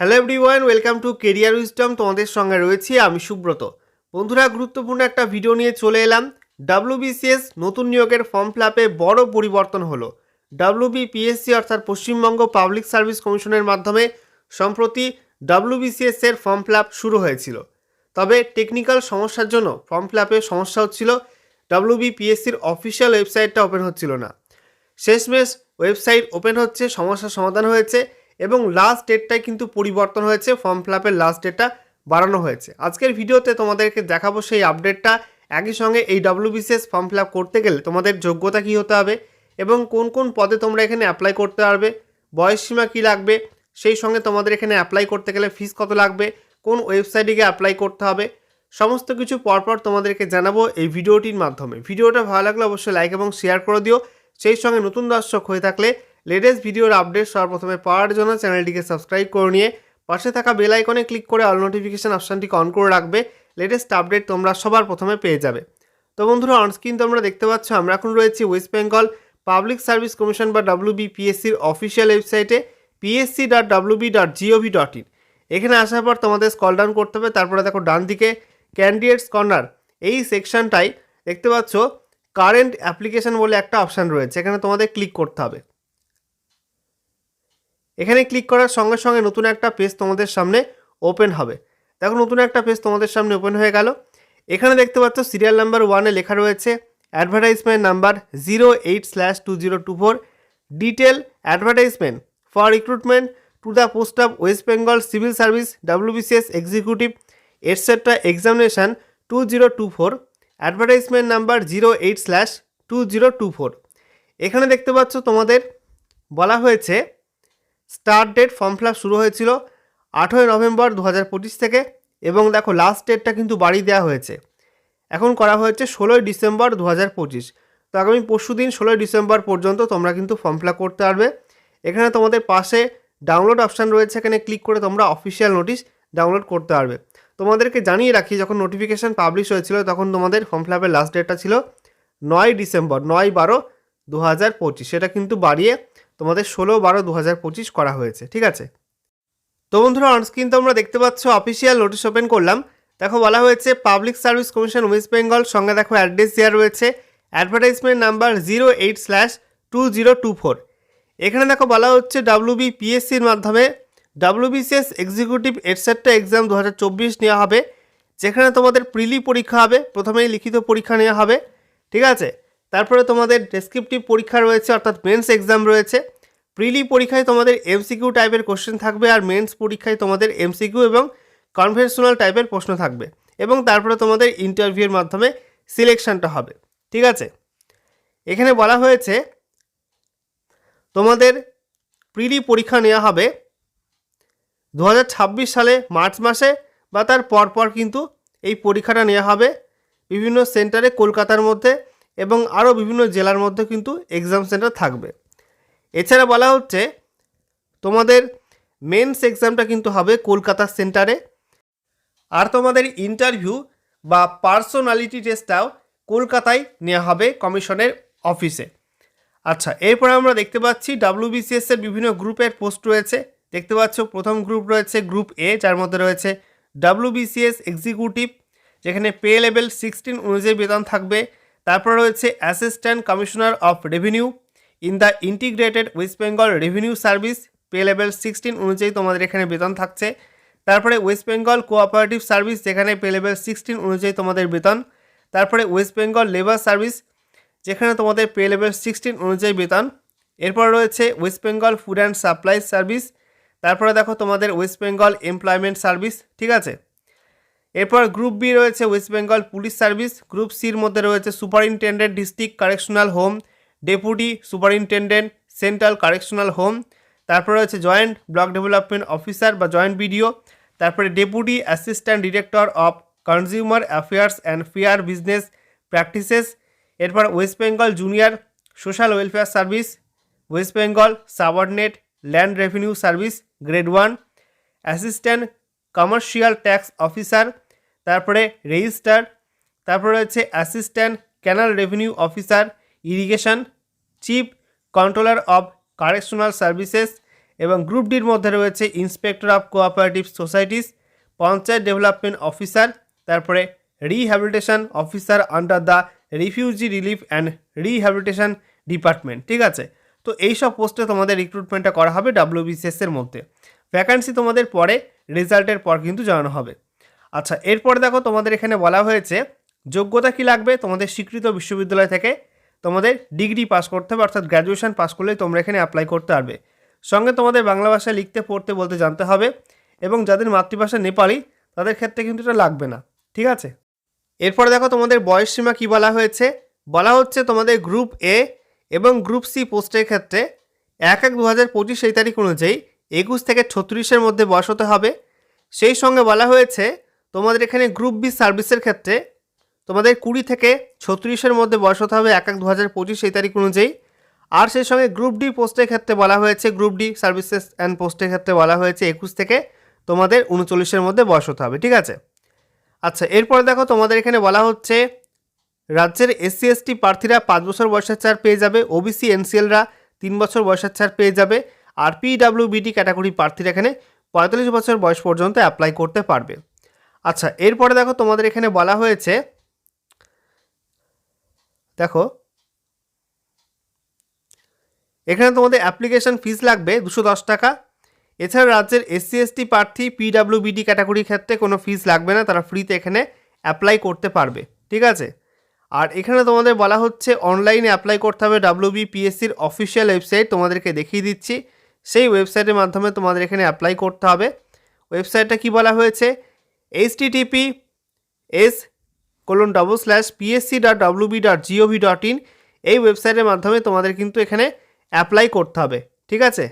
Hello everyone welcome to career wisdom তোমাদের সঙ্গে রয়েছি আমি সুব্রত। বন্ধুরা, গুরুত্বপূর্ণ একটা ভিডিও নিয়ে চলে এলাম। ডাব্লিউবিসিএস নতুন নিয়োগের ফর্ম ফিলাপে বড় পরিবর্তন হলো। ডাব্লিউবিপিএসসি অর্থাৎ পশ্চিমবঙ্গ পাবলিক সার্ভিস কমিশনের মাধ্যমে সম্প্রতি ডাব্লিউবিসিএস এর ফর্ম ফিলাপ শুরু হয়েছিল। তবে টেকনিক্যাল সমস্যার জন্য ফর্ম ফিলাপে সমস্যা হচ্ছিল ডাব্লিউবিপিএসসির অফিসিয়াল ওয়েবসাইটটা ওপেন হচ্ছিল না। শেষমেশ ওয়েবসাইট ওপেন হচ্ছে সমস্যার সমাধান হয়েছে। এবং লাস্ট ডেটটাই কিন্তু পরিবর্তন হয়েছে ফর্ম ফিলাপের লাস্ট ডেটটা বাড়ানো হয়েছে। আজকের ভিডিওতে তোমাদেরকে দেখাবো সেই আপডেটটা একই সঙ্গে এই ডাব্লিউবিসিএস ফর্ম ফিল করতে গেলে তোমাদের যোগ্যতা কী হতে হবে এবং কোন কোন পদে তোমরা এখানে অ্যাপ্লাই করতে পারবে বয়সসীমা কী লাগবে, সেই সঙ্গে তোমাদের এখানে অ্যাপ্লাই করতে গেলে ফিস কত লাগবে, কোন ওয়েবসাইটে গিয়ে অ্যাপ্লাই করতে হবে, সমস্ত কিছু পরপর তোমাদেরকে জানাব এই ভিডিওটির মাধ্যমে। ভিডিওটা ভালো লাগলে অবশ্যই লাইক এবং শেয়ার করে দিও। সেই সঙ্গে নতুন দর্শক হয়ে থাকলে লেটেস্ট ভিডিওর আপডেট সর্বপ্রথমে পাওয়ার জন্য চ্যানেলটিকে সাবস্ক্রাইব করে নিয়ে পাশে থাকা বেল আইকনে ক্লিক করে অল নোটিফিকেশান অপশানটিকে অন করে রাখবে। লেটেস্ট আপডেট তোমরা সবার প্রথমে পেয়ে যাবে। তো বন্ধুরা অনস্ক্রিন তোমরা দেখতে পাচ্ছ, আমরা এখন রয়েছি West Bengal public service commission বা ডাব্লিউবিপিএসসির অফিসিয়াল ওয়েবসাইটে PSC dot WB dot GOV dot in এখানে আসার পর তোমাদের স্কল ডাউন করতে হবে, তারপরে দেখো ডান দিকে ক্যান্ডিডেটস কর্নার এই সেকশনটাই দেখতে পাচ্ছ কারেন্ট অ্যাপ্লিকেশন বলে একটা অপশান রয়েছে, এখানে তোমাদের ক্লিক করতে হবে। এখানে ক্লিক করার সঙ্গে সঙ্গে নতুন একটা পেজ তোমাদের সামনে ওপেন হবে। দেখো নতুন একটা পেজ তোমাদের সামনে ওপেন হয়ে গেল। এখানে দেখতে পাচ্ছ সিরিয়াল নাম্বার ওয়ানে লেখা রয়েছে advertisement number zero eight slash two zero two four detail advertisement for recruitment to the post of West Bengal civil service WBCS executive etcetera examination two zero two four advertisement number zero eight slash two zero two four এখানে দেখতে পাচ্ছ তোমাদের বলা হয়েছে start date form fill শুরু হয়েছিল আঠেরোই November দু হাজার পঁচিশ থেকে এবং দেখো লাস্ট ডেটটা কিন্তু বাড়িয়ে দেওয়া হয়েছে। এখন করা হয়েছে ষোলোই ডিসেম্বর দু হাজার পঁচিশ। তো আগামী পরশু দিন ষোলোই ডিসেম্বর পর্যন্ত তোমরা কিন্তু ফর্ম ফিল করতে পারবে। এখানে তোমাদের পাশে ডাউনলোড অপশান রয়েছে, এখানে ক্লিক করে তোমরা অফিসিয়াল নোটিশ ডাউনলোড করতে পারবে। তোমাদেরকে জানিয়ে রাখি, যখন নোটিফিকেশান পাবলিশ হয়েছিল তখন তোমাদের ফর্ম ফিল আপের লাস্ট ডেটটা ছিল নয় ডিসেম্বর, নয় বারো দু সেটা কিন্তু বাড়িয়ে তোমাদের ষোলো বারো দু হাজার পঁচিশ করা হয়েছে, ঠিক আছে? তো বন্ধুরা অনস্ক্রিন তোমরা দেখতে পাচ্ছ অফিসিয়াল নোটিশ ওপেন করলাম। দেখো, বলা হয়েছে public service commission West Bengal সঙ্গে দেখো অ্যাড্রেস দেওয়া রয়েছে advertisement number zero eight slash two zero two four এখানে দেখো, বলা হচ্ছে ডাব্লিউবি পিএসসির মাধ্যমে ডাব্লিউবিসিএস এক্সিকিউটিভ এটসেট্রা এক্সাম দু হাজার চব্বিশ নেওয়া হবে, যেখানে তোমাদের প্রিলি পরীক্ষা হবে, প্রথমেই লিখিত পরীক্ষা নেওয়া হবে, ঠিক আছে? তারপরে তোমাদের ডেসক্রিপটিভ পরীক্ষা রয়েছে, অর্থাৎ মেন্স এক্সাম রয়েছে। প্রিলি পরীক্ষায় তোমাদের এমসিকিউ টাইপের কোশ্চেন থাকবে আর মেন্স পরীক্ষায় তোমাদের এমসিকিউ এবং কনভেনশনাল টাইপের প্রশ্ন থাকবে। এবং তারপরে তোমাদের ইন্টারভিউর মাধ্যমে সিলেকশনটা হবে। ঠিক আছে? এখানে বলা হয়েছে, তোমাদের প্রিলি পরীক্ষা নেওয়া হবে দু হাজার ছাব্বিশ সালে মার্চ মাসে বা তার পরপর কিন্তু এই পরীক্ষাটা নেওয়া হবে। বিভিন্ন সেন্টারে কলকাতার মধ্যে এবং আরও বিভিন্ন জেলার মধ্যে কিন্তু এক্সাম সেন্টার থাকবে। এছাড়া বলা হচ্ছে, তোমাদের মেন্স এক্সামটা কিন্তু হবে কলকাতা সেন্টারে আর তোমাদের ইন্টারভিউ বা পার্সোনালিটি টেস্টটাও কলকাতায় নেওয়া হবে কমিশনের অফিসে আচ্ছা এরপরে আমরা দেখতে পাচ্ছি ডাব্লিউবিসিএস এর বিভিন্ন গ্রুপের পোস্ট রয়েছে। দেখতে পাচ্ছ, প্রথম গ্রুপ রয়েছে গ্রুপ এ যার মধ্যে রয়েছে ডাব্লিউবিসিএস এক্সিকিউটিভ যেখানে পে লেভেল সিক্সটিন অনুযায়ী বেতন থাকবে। তারপর রয়েছে assistant commissioner of revenue in the integrated West Bengal revenue service pay level sixteen অনুযায়ী তোমাদের এখানে বেতন থাকছে। তারপরে ওয়েস্ট বেঙ্গল কোঅপারেটিভ সার্ভিস যেখানে পে লেভেল সিক্সটিন অনুযায়ী তোমাদের বেতন। তারপরে ওয়েস্ট বেঙ্গল লেবার সার্ভিস যেখানে তোমাদের পে লেভেল সিক্সটিন অনুযায়ী বেতন। এরপর রয়েছে West Bengal food and supply service তারপরে দেখো তোমাদের ওয়েস্ট বেঙ্গল এমপ্লয়মেন্ট সার্ভিস ঠিক আছে? এরপর গ্রুপ বি রয়েছে West Bengal police service, group সির মধ্যে রয়েছে superintendent district correctional home, deputy superintendent central correctional home, তারপর রয়েছে জয়েন্ট ব্লক ডেভেলপমেন্ট অফিসার বা জয়েন্ট বিডিও, তারপরে deputy assistant director of consumer affairs and fair business practices, এরপর West Bengal junior social welfare service, West Bengal subordinate land revenue service grade one, assistant commercial tax officer তারপরে register তারপরে রয়েছে assistant canal revenue officer irrigation chief controller of correctional services এবং group ডির মধ্যে রয়েছে inspector of cooperative societies panchayat development officer তারপরে rehabilitation officer under the refugee relief and rehabilitation department ঠিক আছে? তো এই সব পোস্টে তোমাদের রিক্রুটমেন্টটা করা হবে ডাব্লিউবিসিএস এর মধ্যে। ভ্যাকান্সি তোমাদের পরে রেজাল্টের পর কিন্তু জানানো হবে। আচ্ছা এরপরে দেখো তোমাদের এখানে বলা হয়েছে, যোগ্যতা কি লাগবে? তোমাদের স্বীকৃত বিশ্ববিদ্যালয় থেকে তোমাদের ডিগ্রি পাস করতে হবে, অর্থাৎ গ্র্যাজুয়েশন পাস করলেই তোমরা এখানে অ্যাপ্লাই করতে পারবে। সঙ্গে তোমাদের বাংলা ভাষায় লিখতে, পড়তে, বলতে জানতে হবে এবং যাদের মাতৃভাষা নেপালি, তাদের ক্ষেত্রে কিন্তু এটা লাগবে না, ঠিক আছে? এরপরে দেখো তোমাদের বয়স সীমা কী বলা হয়েছে? বলা হচ্ছে তোমাদের গ্রুপ এ এবং গ্রুপ সি পোস্টের ক্ষেত্রে এক এক দু হাজার পঁচিশ সেই তারিখ অনুযায়ী একুশ থেকে ছত্রিশের মধ্যে বয়স হতে হবে। সেই সঙ্গে বলা হয়েছে তোমাদের এখানে গ্রুপ বি সার্ভিসের ক্ষেত্রে তোমাদের কুড়ি থেকে ছত্রিশের মধ্যে বয়স হতে হবে এক এক দু হাজার পঁচিশ সেই তারিখ অনুযায়ী। আর সেই সঙ্গে গ্রুপ ডি পোস্টের ক্ষেত্রে বলা হয়েছে গ্রুপ ডি সার্ভিসেস অ্যান্ড পোস্টের ক্ষেত্রে বলা হয়েছে একুশ থেকে তোমাদের উনচল্লিশের মধ্যে বয়স হতে হবে, ঠিক আছে? আচ্ছা এরপরে দেখো তোমাদের এখানে বলা হচ্ছে, রাজ্যের এসসি এসটি প্রার্থীরা পাঁচ বছর বয়সের ছাড় পেয়ে যাবে ওবিসি এনসিএলরা তিন বছর বয়সের ছাড় পেয়ে যাবে, আর পিডাব্লিউবিডি ক্যাটাগরি প্রার্থীরা এখানে পঁয়তাল্লিশ বছর বয়স পর্যন্ত অ্যাপ্লাই করতে পারবে। আচ্ছা এরপরে দেখো তোমাদের এখানে বলা হয়েছে, দেখো, এখানে তোমাদের অ্যাপ্লিকেশন ফিস লাগবে দুশো দশ টাকা। এছাড়া রাজ্যের এসসি এসটি প্রার্থী পিডাব্লিউবিডি ক্যাটাগরির ক্ষেত্রে কোনো ফিস লাগবে না, তারা ফ্রিতে এখানে অ্যাপ্লাই করতে পারবে, ঠিক আছে? আর এখানে তোমাদের বলা হচ্ছে অনলাইনে অ্যাপ্লাই করতে হবে ডাব্লিউবি পিএসসির অফিসিয়াল ওয়েবসাইট তোমাদেরকে দেখিয়ে দিচ্ছি। সেই ওয়েবসাইটের মাধ্যমে তোমাদের এখানে অ্যাপ্লাই করতে হবে। ওয়েবসাইটটা কি বলা হয়েছে? H TP S colon double slash PSC dot WB dot GOV dot in এই ওয়েবসাইটের মাধ্যমে তোমাদের কিন্তু এখানে অ্যাপ্লাই করতে হবে, ঠিক আছে?